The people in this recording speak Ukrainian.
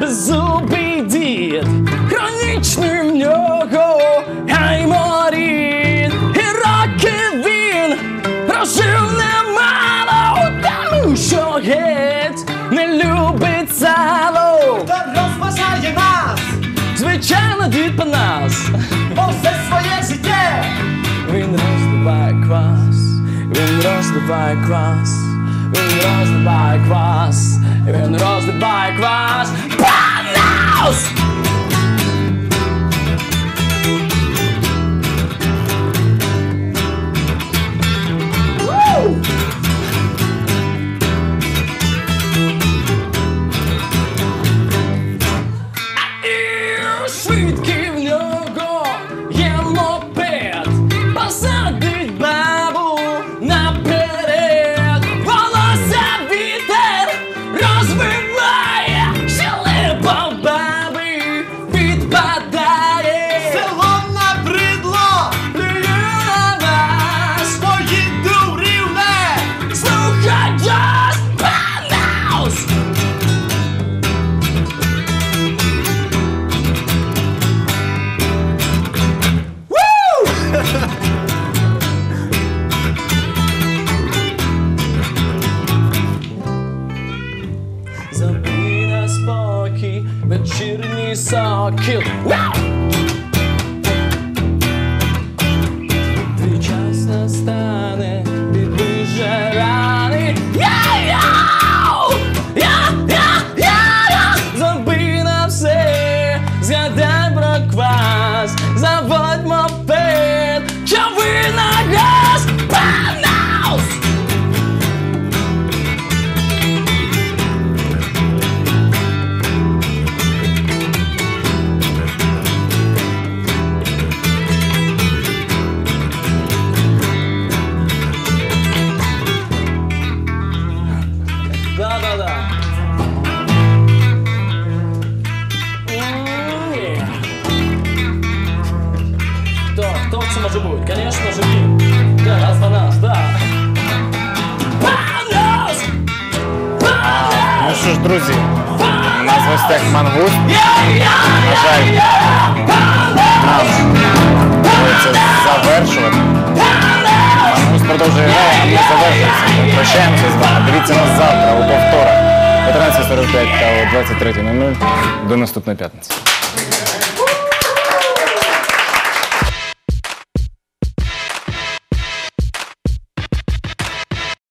беззубий дід, хронічний в нього гайморіт, і роки він прожив немало, тому що геть не любить сало. Та розважає нас Звичайно, дід по нас. усе своє життя. Він розливає квас, він розливає квас, він розливає квас, він розливає квас. Панас! kids are killed. Wow! The Може бути? Конечно же він. Да, раз на нас, да. Ну що ж, друзі, у нас в гостях мангуст. На жаль, нам доводиться завершувати. Мангуст продовжує грати, а ми завершуємося. Прощаємося з вами. Дивіться нас завтра у повторах о 13.45 та о 23.00 до наступної п'ятниці.